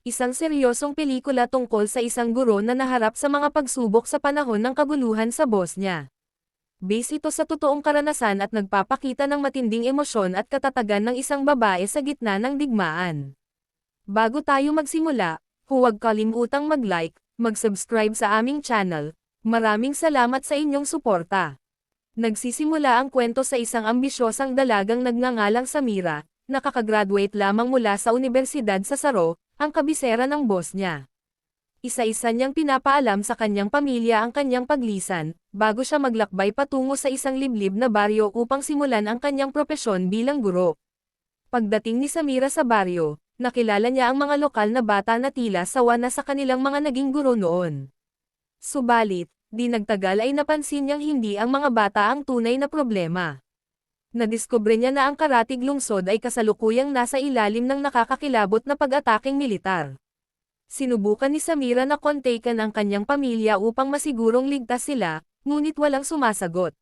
Isang seryosong pelikula tungkol sa isang guro na naharap sa mga pagsubok sa panahon ng kabuluhan sa Bosnia. Base ito sa totoong karanasan at nagpapakita ng matinding emosyon at katatagan ng isang babae sa gitna ng digmaan. Bago tayo magsimula, huwag kalimutang mag-like, mag-subscribe sa aming channel. Maraming salamat sa inyong suporta. Nagsisimula ang kwento sa isang ambisyosang dalagang nagngangalang Samira, nakakagraduate lamang mula sa universidad sa Saro, ang kabisera ng boss niya. Isa-isa niyang pinapaalam sa kanyang pamilya ang kanyang paglisan, bago siya maglakbay patungo sa isang liblib na baryo upang simulan ang kanyang propesyon bilang guro. Pagdating ni Samira sa baryo, nakilala niya ang mga lokal na bata na tila sawa na sa kanilang mga naging guro noon. Subalit, di nagtagal ay napansin niyang hindi ang mga bata ang tunay na problema. Nadiskubre niya na ang karatig lungsod ay kasalukuyang nasa ilalim ng nakakakilabot na pag-ataking militar. Sinubukan ni Samira na kontakan ang kanyang pamilya upang masigurong ligtas sila, ngunit walang sumasagot.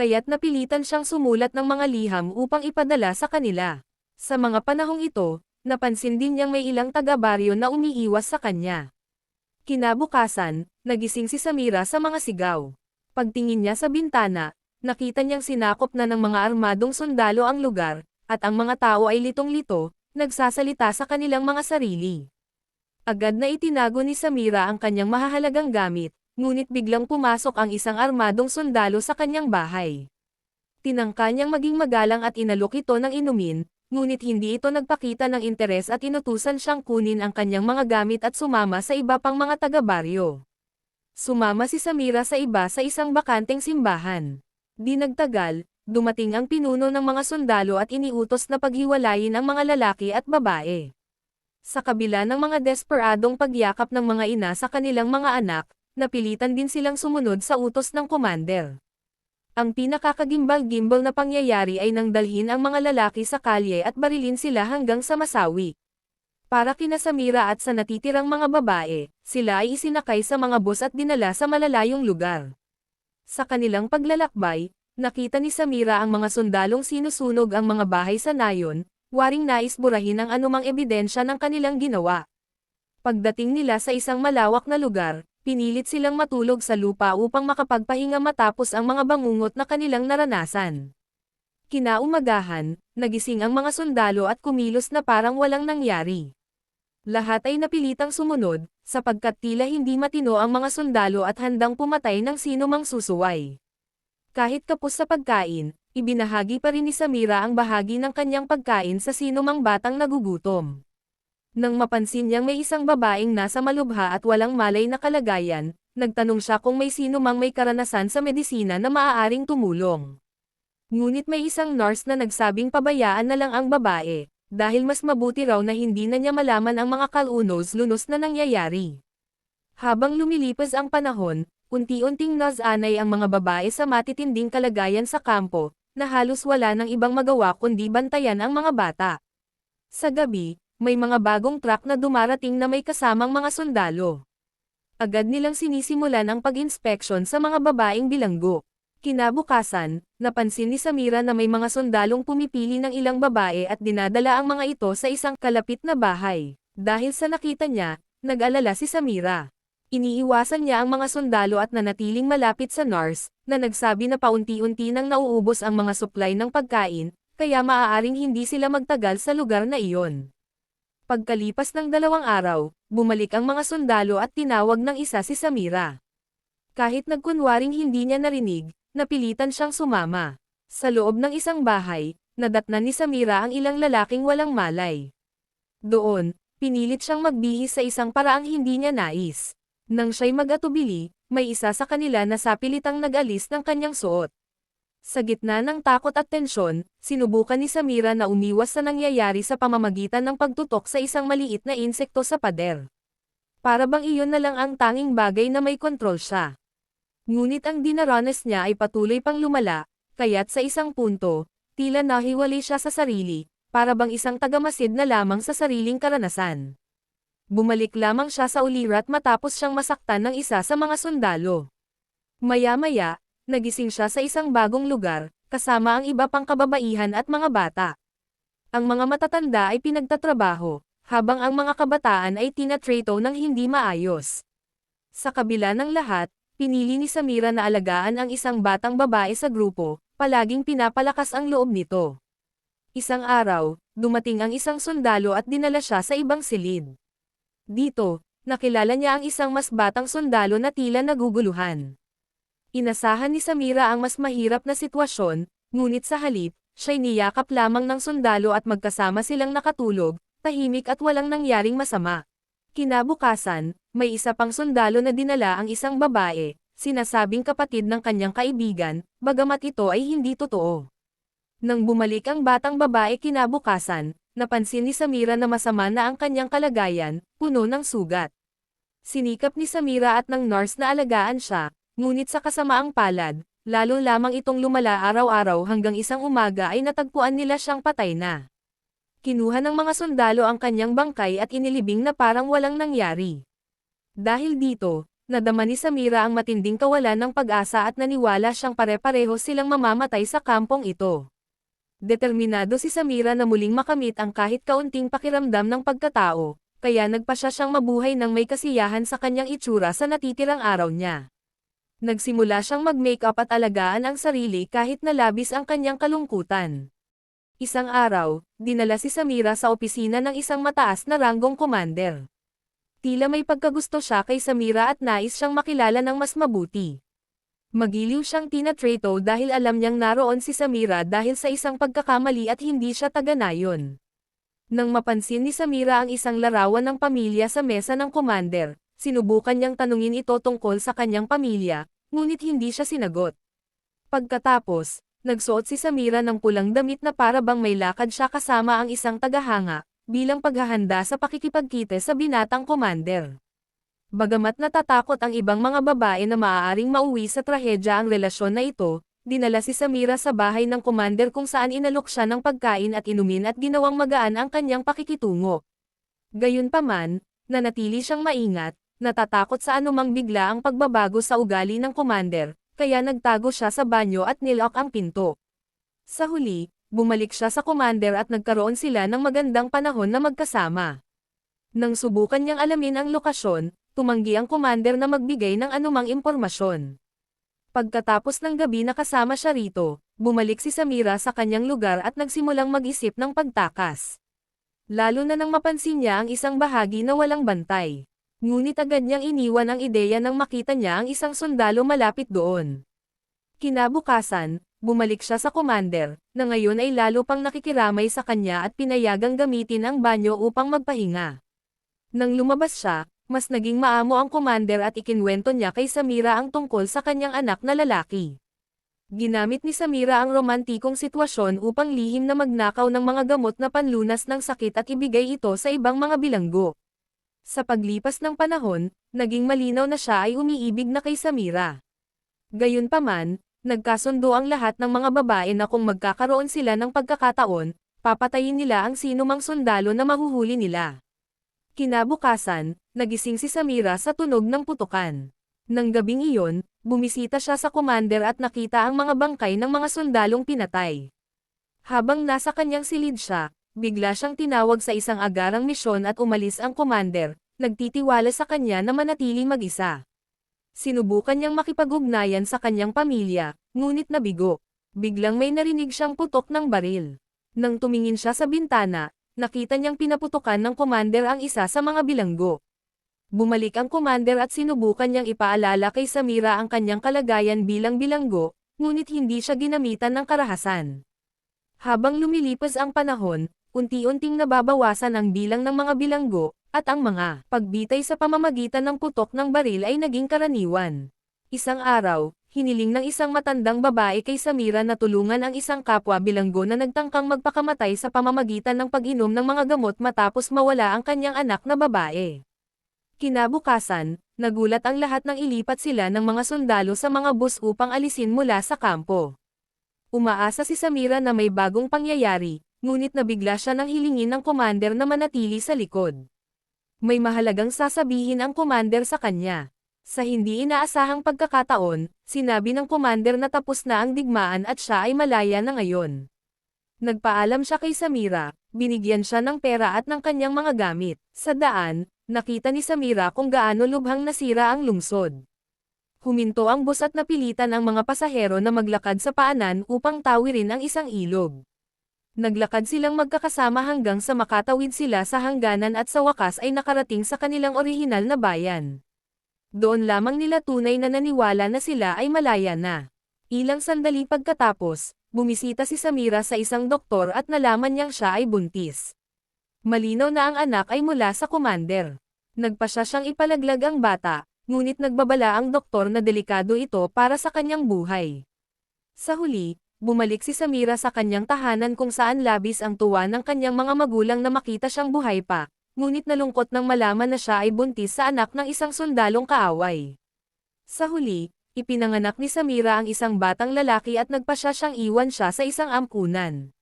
Kaya't napilitan siyang sumulat ng mga liham upang ipadala sa kanila. Sa mga panahong ito, napansin din niyang may ilang taga-baryo na umiiwas sa kanya. Kinabukasan, nagising si Samira sa mga sigaw. Pagtingin niya sa bintana, nakita niyang sinakop na ng mga armadong sundalo ang lugar, at ang mga tao ay litong-lito, nagsasalita sa kanilang mga sarili. Agad na itinago ni Samira ang kanyang mahahalagang gamit, ngunit biglang pumasok ang isang armadong sundalo sa kanyang bahay. Tinangka niyang maging magalang at inalok ito ng inumin, ngunit hindi ito nagpakita ng interes at inutusan siyang kunin ang kanyang mga gamit at sumama sa iba pang mga taga-baryo. Sumama si Samira sa iba sa isang bakanteng simbahan. Di nagtagal, dumating ang pinuno ng mga sundalo at iniutos na paghiwalayin ang mga lalaki at babae. Sa kabila ng mga desperadong pagyakap ng mga ina sa kanilang mga anak, napilitan din silang sumunod sa utos ng commander. Ang pinakakagimbal-gimbal na pangyayari ay nang dalhin ang mga lalaki sa kalye at barilin sila hanggang sa masawi. Para kina Samira at sa natitirang mga babae, sila ay isinakay sa mga bus at dinala sa malalayong lugar. Sa kanilang paglalakbay, nakita ni Samira ang mga sundalong sinusunog ang mga bahay sa nayon, waring nais burahin ang anumang ebidensya ng kanilang ginawa. Pagdating nila sa isang malawak na lugar, pinilit silang matulog sa lupa upang makapagpahinga matapos ang mga bangungot na kanilang naranasan. Kinaumagahan, nagising ang mga sundalo at kumilos na parang walang nangyari. Lahat ay napilitang sumunod, sapagkat tila hindi matino ang mga sundalo at handang pumatay ng sino mang susuway. Kahit kapos sa pagkain, ibinahagi pa rin ni Samira ang bahagi ng kanyang pagkain sa sino mang batang nagugutom. Nang mapansin niyang may isang babaeng nasa malubha at walang malay na kalagayan, nagtanong siya kung may sino mang may karanasan sa medisina na maaaring tumulong. Ngunit may isang nurse na nagsabing pabayaan na lang ang babae, dahil mas mabuti raw na hindi na niya malaman ang mga kalunos-lunos na nangyayari. Habang lumilipas ang panahon, unti-unting nazanay ang mga babae sa matitinding kalagayan sa kampo, na halos wala ng ibang magawa kundi bantayan ang mga bata. Sa gabi, may mga bagong truck na dumarating na may kasamang mga sundalo. Agad nilang sinisimulan ang pag-inspeksyon sa mga babaeng bilanggo. Kinabukasan, napansin ni Samira na may mga sundalong pumipili ng ilang babae at dinadala ang mga ito sa isang kalapit na bahay. Dahil sa nakita niya, nag-alala si Samira. Iniiwasan niya ang mga sundalo at nanatiling malapit sa nurse, na nagsabi na paunti-unti nang nauubos ang mga supply ng pagkain, kaya maaaring hindi sila magtagal sa lugar na iyon. Pagkalipas ng dalawang araw, bumalik ang mga sundalo at tinawag ng isa si Samira. Kahit nagkunwaring hindi niya narinig, napilitan siyang sumama. Sa loob ng isang bahay, nadatnan ni Samira ang ilang lalaking walang malay. Doon, pinilit siyang magbihis sa isang paraang hindi niya nais. Nang siya'y mag-atubili, may isa sa kanila na sapilitang nag-alis ng kanyang suot. Sa gitna ng takot at tensyon, sinubukan ni Samira na umiwas sa nangyayari sa pamamagitan ng pagtutok sa isang maliit na insekto sa pader. Para bang iyon na lang ang tanging bagay na may kontrol siya. Ngunit ang dinaranas niya ay patuloy pang lumala, kaya't sa isang punto, tila nahiwalay siya sa sarili, para bang isang tagamasid na lamang sa sariling karanasan. Bumalik lamang siya sa ulirat matapos siyang masaktan ng isa sa mga sundalo. Maya-maya, nagising siya sa isang bagong lugar, kasama ang iba pang kababaihan at mga bata. Ang mga matatanda ay pinagtatrabaho, habang ang mga kabataan ay tinatrato ng hindi maayos. Sa kabila ng lahat, pinili ni Samira na alagaan ang isang batang babae sa grupo, palaging pinapalakas ang loob nito. Isang araw, dumating ang isang sundalo at dinala siya sa ibang silid. Dito, nakilala niya ang isang mas batang sundalo na tila naguguluhan. Inasahan ni Samira ang mas mahirap na sitwasyon, ngunit sa halip, siya'y niyakap lamang ng sundalo at magkasama silang nakatulog, tahimik at walang nangyaring masama. Kinabukasan, may isa pang sundalo na dinala ang isang babae, sinasabing kapatid ng kanyang kaibigan, bagamat ito ay hindi totoo. Nang bumalik ang batang babae kinabukasan, napansin ni Samira na masama na ang kanyang kalagayan, puno ng sugat. Sinikap ni Samira at ng nurse na alagaan siya, ngunit sa kasamaang palad, lalo lamang itong lumala araw-araw hanggang isang umaga ay natagpuan nila siyang patay na. Kinuha ng mga sundalo ang kanyang bangkay at inilibing na parang walang nangyari. Dahil dito, nadama ni Samira ang matinding kawalan ng pag-asa at naniwala siyang pare-pareho silang mamamatay sa kampong ito. Determinado si Samira na muling makamit ang kahit kaunting pakiramdam ng pagkatao, kaya nagpa siya siyang mabuhay ng may kasiyahan sa kanyang itsura sa natitirang araw niya. Nagsimula siyang mag-makeup at alagaan ang sarili kahit na labis ang kanyang kalungkutan. Isang araw, dinala si Samira sa opisina ng isang mataas na ranggong commander. Tila may pagkagusto siya kay Samira at nais siyang makilala ng mas mabuti. Magiliw siyang tinatrato dahil alam niyang naroon si Samira dahil sa isang pagkakamali at hindi siya taga-nayon. Nang mapansin ni Samira ang isang larawan ng pamilya sa mesa ng commander, sinubukan niyang tanungin ito tungkol sa kanyang pamilya, ngunit hindi siya sinagot. Pagkatapos, nagsuot si Samira ng pulang damit na para bang may lakad siya kasama ang isang tagahanga, bilang paghahanda sa pakikipagkite sa binatang commander. Bagamat natatakot ang ibang mga babae na maaaring mauwi sa trahedya ang relasyon na ito, dinala si Samira sa bahay ng commander kung saan inalok siya ng pagkain at inumin at ginawang magaan ang kanyang pakikitungo. Gayunpaman, nanatili siyang maingat, natatakot sa anumang bigla ang pagbabago sa ugali ng commander, kaya nagtago siya sa banyo at nilok ang pinto. Sa huli, bumalik siya sa commander at nagkaroon sila ng magandang panahon na magkasama. Nang subukan niyang alamin ang lokasyon, tumanggi ang commander na magbigay ng anumang impormasyon. Pagkatapos ng gabi na kasama siya rito, bumalik si Samira sa kanyang lugar at nagsimulang mag-isip ng pagtakas. Lalo na nang mapansin niya ang isang bahagi na walang bantay. Ngunit agad niyang iniwan ang ideya nang makita niya ang isang sundalo malapit doon. Kinabukasan, bumalik siya sa commander, na ngayon ay lalo pang nakikiramay sa kanya at pinayagang gamitin ang banyo upang magpahinga. Nang lumabas siya, mas naging maamo ang commander at ikinwento niya kay Samira ang tungkol sa kanyang anak na lalaki. Ginamit ni Samira ang romantikong sitwasyon upang lihim na magnakaw ng mga gamot na panlunas ng sakit at ibigay ito sa ibang mga bilanggo. Sa paglipas ng panahon, naging malinaw na siya ay umiibig na kay Samira. Gayunpaman, nagkasundo ang lahat ng mga babae na kung magkakaroon sila ng pagkakataon, papatayin nila ang sinumang sundalo na mahuhuli nila. Kinabukasan, nagising si Samira sa tunog ng putukan. Nang gabing iyon, bumisita siya sa commander at nakita ang mga bangkay ng mga sundalong pinatay. Habang nasa kanyang silid siya, bigla siyang tinawag sa isang agarang misyon at umalis ang commander, nagtitiwala sa kanya na manatili mag-isa. Sinubukan niyang makipag-ugnayan sa kanyang pamilya, ngunit nabigo. Biglang may narinig siyang putok ng baril. Nang tumingin siya sa bintana, nakita niyang pinaputukan ng commander ang isa sa mga bilanggo. Bumalik ang commander at sinubukan niyang ipaalala kay Samira ang kanyang kalagayan bilang bilanggo, ngunit hindi siya ginamitan ng karahasan. Habang lumilipas ang panahon, unti-unting nababawasan ang bilang ng mga bilanggo, at ang mga pagbitay sa pamamagitan ng putok ng baril ay naging karaniwan. Isang araw, hiniling ng isang matandang babae kay Samira na tulungan ang isang kapwa bilanggo na nagtangkang magpakamatay sa pamamagitan ng pag-inom ng mga gamot matapos mawala ang kanyang anak na babae. Kinabukasan, nagulat ang lahat ng ilipat sila ng mga sundalo sa mga bus upang alisin mula sa kampo. Umaasa si Samira na may bagong pangyayari, ngunit nabigla siya nang hilingin ng commander na manatili sa likod. May mahalagang sasabihin ang commander sa kanya. Sa hindi inaasahang pagkakataon, sinabi ng commander na tapos na ang digmaan at siya ay malaya na ngayon. Nagpaalam siya kay Samira, binigyan siya ng pera at ng kanyang mga gamit. Sa daan, nakita ni Samira kung gaano lubhang nasira ang lungsod. Huminto ang bus at napilitan ang mga pasahero na maglakad sa paanan upang tawirin ang isang ilog. Naglakad silang magkakasama hanggang sa makatawid sila sa hangganan at sa wakas ay nakarating sa kanilang orihinal na bayan. Doon lamang nila tunay na naniwala na sila ay malaya na. Ilang sandali pagkatapos, bumisita si Samira sa isang doktor at nalaman niyang siya ay buntis. Malinaw na ang anak ay mula sa commander. Nagpasya siyang ipalaglag ang bata, ngunit nagbabala ang doktor na delikado ito para sa kanyang buhay. Sa huli, bumalik si Samira sa kanyang tahanan kung saan labis ang tuwa ng kanyang mga magulang na makita siyang buhay pa, ngunit nalungkot nang malaman na siya ay buntis sa anak ng isang sundalong kaaway. Sa huli, ipinanganak ni Samira ang isang batang lalaki at nagpasya siyang iwan siya sa isang ampunan.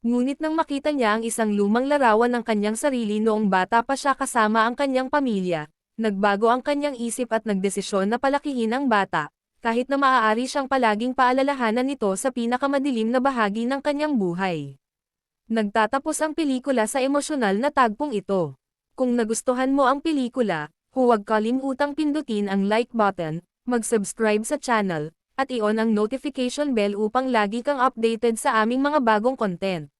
Ngunit nang makita niya ang isang lumang larawan ng kanyang sarili noong bata pa siya kasama ang kanyang pamilya, nagbago ang kanyang isip at nagdesisyon na palakihin ang bata, kahit na maaari siyang palaging paalalahanan nito sa pinakamadilim na bahagi ng kanyang buhay. Nagtatapos ang pelikula sa emosyonal na tagpong ito. Kung nagustuhan mo ang pelikula, huwag kalimutang pindutin ang like button, mag-subscribe sa channel, at i-on ang notification bell upang lagi kang updated sa aming mga bagong content.